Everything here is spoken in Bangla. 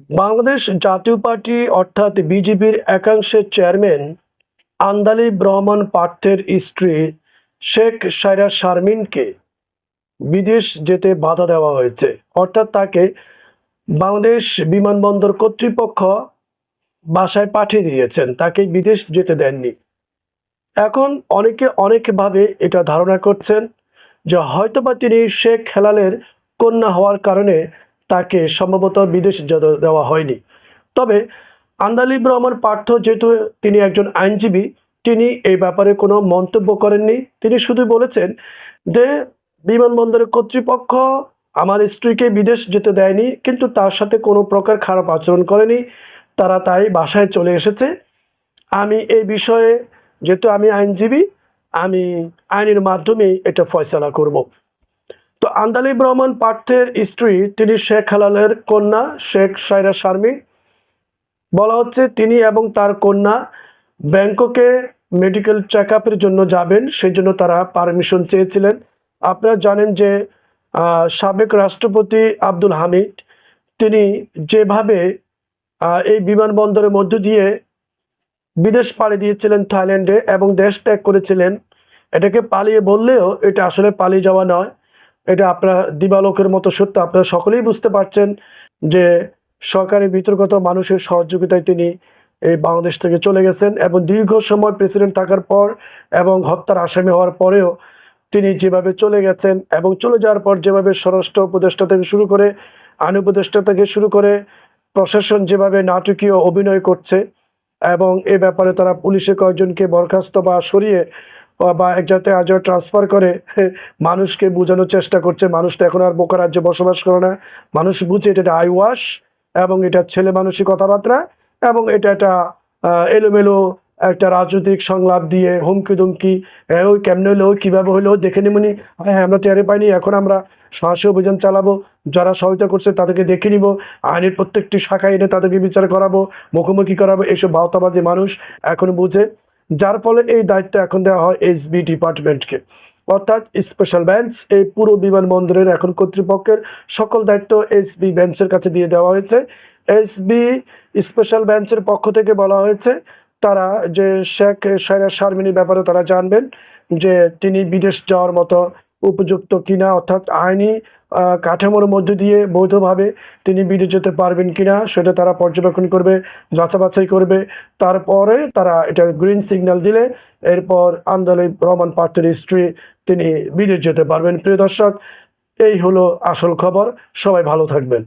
বাংলাদেশ জাতীয় পার্টি অর্থাৎ বিজেপির একাংশের চেয়ারম্যান আন্দালি ব্রহ্মণ পার্থের স্ত্রী শেখ সায়রা শারমিনকে বিদেশ যেতে বাধা দেওয়া হয়েছে। অর্থাৎ তাকে বাংলাদেশ বিমানবন্দর কর্তৃপক্ষ বাসায় পাঠিয়ে দিয়েছেন। তাকে বিদেশ যেতে দেননি। এখন অনেকে অনেকভাবে এটা ধারণা করছেন যে হয়তোবা তিনি শেখ হেলালের কন্যা হওয়ার কারণে তাকে সম্ভবত বিদেশ দেওয়া হয়নি। তবে আন্দালিব রহমান পার্থ যেহেতু তিনি একজন আইনজীবী, তিনি এই ব্যাপারে কোনো মন্তব্য করেননি। তিনি শুধু বলেছেন যে বিমানবন্দরের কর্তৃপক্ষ আমার স্ত্রীকে বিদেশ যেতে দেয়নি, কিন্তু তার সাথে কোনো প্রকার খারাপ আচরণ করেনি। তারা তাই বাসায় চলে এসেছে। আমি এই বিষয়ে, যেহেতু আমি আইনজীবী, আমি আইনের মাধ্যমে এটা ফয়সলা করব। তো আন্দালিব রহমান পার্থের স্ত্রী, তিনি শেখ হালালের কন্যা, শেখ সায়রা শারমিন। বলা হচ্ছে তিনি এবং তার কন্যা ব্যাংককে মেডিকেল চেক জন্য যাবেন, সেই জন্য তারা পারমিশন চেয়েছিলেন। আপনারা জানেন যে সাবেক রাষ্ট্রপতি আব্দুল হামিদ, তিনি যেভাবে এই বিমানবন্দরের মধ্য দিয়ে বিদেশ পাড়ি দিয়েছিলেন থাইল্যান্ডে এবং দেশ ত্যাগ করেছিলেন, এটাকে পালিয়ে বললেও এটা আসলে পালিয়ে যাওয়া নয়। এটা আপনারা দিবালোকের মতো সত্য। আপনারা সকলেই বুঝতে পারছেন যে সরকারি বিতর্কত মানুষের সহযোগিতায় তিনি এই বাংলাদেশ থেকে চলে গেছেন এবং দীর্ঘ সময় প্রেসিডেন্ট থাকার পর এবং হত্যার আসামি হওয়ার পরেও তিনি যেভাবে চলে গেছেন এবং চলে যাওয়ার পর যেভাবে স্বরাষ্ট্র উপদেষ্টা থেকে শুরু করে আইন উপদেষ্টা থেকে শুরু করে প্রশাসন যেভাবে নাটকীয় অভিনয় করছে এবং এ ব্যাপারে তারা পুলিশের কয়েকজনকে বরখাস্ত বা সরিয়ে বা- এক জায়গায় আজ ট্রান্সফার করে মানুষকে বোঝানোর চেষ্টা করছে। মানুষ তো এখন আর বোকা রাজ্যে বসবাস করে না। মানুষ বুঝে এটা আই ওয়াশ এবং এটা ছেলে মানুষই কথাবার্তা এবং এটা একটা এলোমেলো একটা রাজনৈতিক সংলাপ দিয়ে হুমকি দুমকি এ, ওই কেমনে হলো কীভাবে হলো দেখে নিমনি হ্যাঁ হ্যাঁ, আমরা টেরে পাইনি এখন আমরা সাহসী অভিযান চালাবো। যারা সহায়তা করছে তাদেরকে দেখে নিব। আইনের প্রত্যেকটি শাখায় এনে তাদেরকে বিচার করাবো মুখোমুখি করাবো। এইসব বাহতাবাজি মানুষ এখন বুঝে যার ফলে এই দায়িত্ব এখন দেওয়া হয় এসবি ডিপার্টমেন্টকে। অর্থাৎ স্পেশাল বেঞ্চ, এই পুরো বিমানবন্দরের এখন কর্তৃপক্ষের সকল দায়িত্ব এসবি বেঞ্চের কাছে দিয়ে দেওয়া হয়েছে। এসবি স্পেশাল বেঞ্চের পক্ষ থেকে বলা হয়েছে, তারা যে শেখ সাইরা শারমিনীর ব্যাপারে তারা জানবেন যে তিনি বিদেশ যাওয়ার মতো উপযুক্ত কিনা, অর্থাৎ আইনি কাঠামোর মধ্যে দিয়ে বৈধভাবে তিনি বিদেশ যেতে পারবেন কিনা, সেটা তারা পর্যবেক্ষণ করবে যাচাবাছাই করবে। তারপরে তারা এটা গ্রিন সিগন্যাল দিলে, এরপর আন্দালি রহমান পার্থের স্ত্রী তিনি বিদেশ যেতে পারবেন। প্রিয় দর্শক, এই হলো আসল খবর। সবাই ভালো থাকবেন।